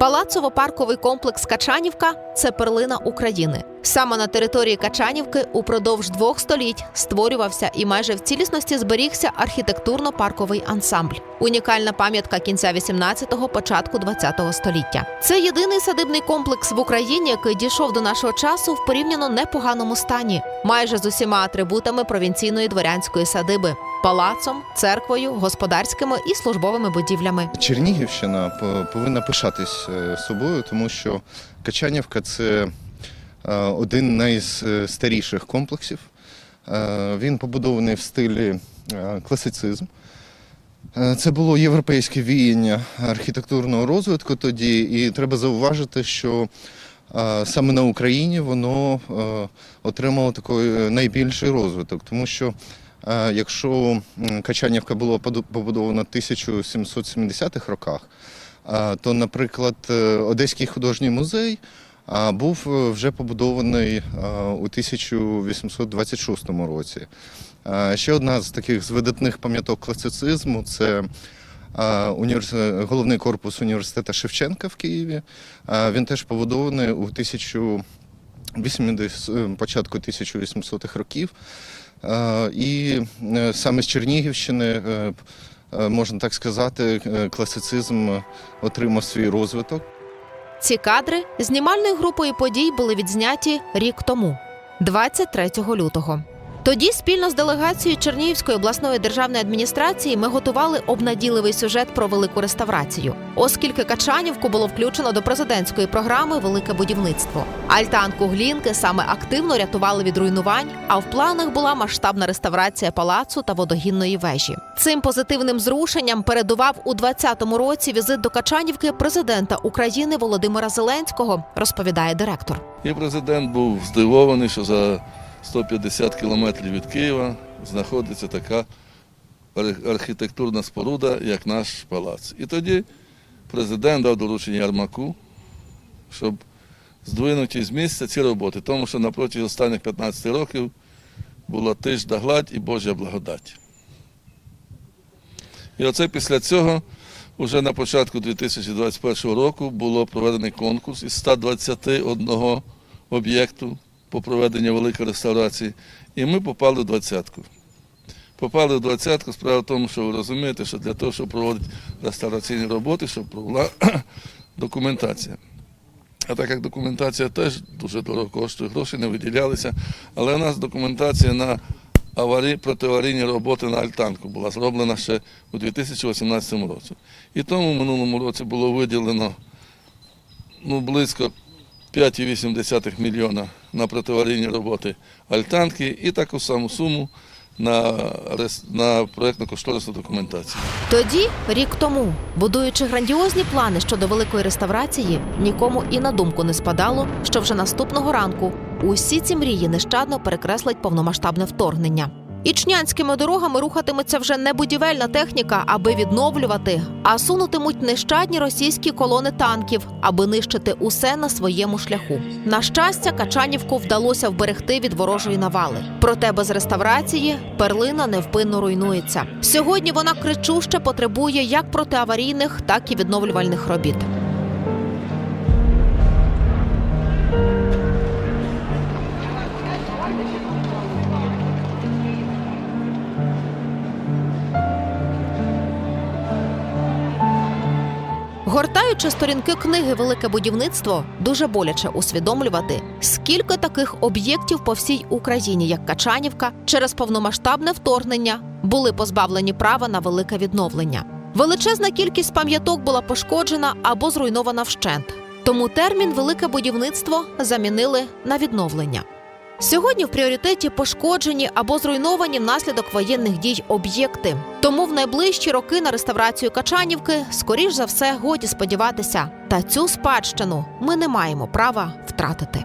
Палацово-парковий комплекс Качанівка це перлина України. Саме на території Качанівки упродовж двох століть створювався і майже в цілісності зберігся архітектурно-парковий ансамбль. Унікальна пам'ятка кінця 18-го, початку 20-го століття. Це єдиний садибний комплекс в Україні, який дійшов до нашого часу в порівняно непоганому стані, майже з усіма атрибутами провінційної дворянської садиби: палацом, церквою, господарськими і службовими будівлями. Чернігівщина повинна пишатись е, собою, тому що Качанівка це е, один з найстаріших комплексів. Е, Він побудований в стилі е, класицизм. Е, Це було європейське віяння архітектурного розвитку тоді, і треба зауважити, що е, саме на Україні воно е, отримало такий е, найбільший розвиток, тому що е, Е, якщо Качанівка була побудована в 1770-х роках, е, то, наприклад, е, Одеський художній музей був вже побудований у 1826 році. Ще одна з таких з видатних пам'яток класицизму це головний корпус університету Шевченка в Києві. Він теж побудований у 1826 80, е, початку 1800-х років. Е, і е, саме з Чернігівщини, можна так сказати, класицизм отримав свій розвиток. Ці кадри знімальною групою подій були відзняті рік тому, 23 лютого. Тоді спільно з делегацією Чернігівської обласної державної адміністрації ми готували обнадійливий сюжет про велику реставрацію, оскільки Качанівку було включено до президентської програми Велике будівництво. Альтанку Глінки саме активно рятували від руйнувань, а в планах була масштабна реставрація палацу та водогінної вежі. Цим позитивним зрушенням передував у 2020 році візит до Качанівки президента України Володимира Зеленського, розповідає директор. І президент був здивований, що за 150 кілометрів від Києва знаходиться така архітектурна споруда, як наш палац. І тоді президент дав доручення Ярмаку, щоб здвинуті з місця ці роботи, тому що на протязі останніх 15 років була тиш да гладь і Божа благодать. І оце після цього, вже на початку 2021 року, було проведений конкурс із 121 об'єкту по проведенню великої реставрації, і ми попали в двадцятку. Попали в двадцятку, справа в тому, що ви розумієте, що для того, щоб проводити реставраційні роботи, щоб була документація. А так як документація теж дуже дорого коштує, гроші не виділялися, але у нас документація на аварій, протиаварійні роботи на Альтанку була зроблена ще у 2018 році. І тому в минулому році було виділено ну, близько 5,8 мільйона на противарійні роботи Альтанки і таку саму суму на, на проєктно-кошторисну документацію. Тоді, рік тому, будуючи грандіозні плани щодо великої реставрації, нікому і на думку не спадало, що вже наступного ранку усі ці мрії нещадно перекреслить повномасштабне вторгнення. Ічнянськими дорогами рухатиметься вже не будівельна техніка, аби відновлювати, а сунутимуть нещадні російські колони танків, аби нищити усе на своєму шляху. На щастя, Качанівку вдалося вберегти від ворожої навали. Проте без реставрації перлина невпинно руйнується. Сьогодні вона кричуще потребує як протиаварійних, так і відновлювальних робіт. Гортаючи сторінки книги Велике будівництво, дуже боляче усвідомлювати, скільки таких об'єктів по всій Україні, як Качанівка, через повномасштабне вторгнення були позбавлені права на велике відновлення. Величезна кількість пам'яток була пошкоджена або зруйнована вщент. Тому термін велике будівництво замінили на відновлення. Сьогодні в пріоритеті пошкоджені або зруйновані внаслідок воєнних дій об'єкти. Тому в найближчі роки на реставрацію Качанівки, скоріш за все, годі сподіватися. Та цю спадщину ми не маємо права втратити.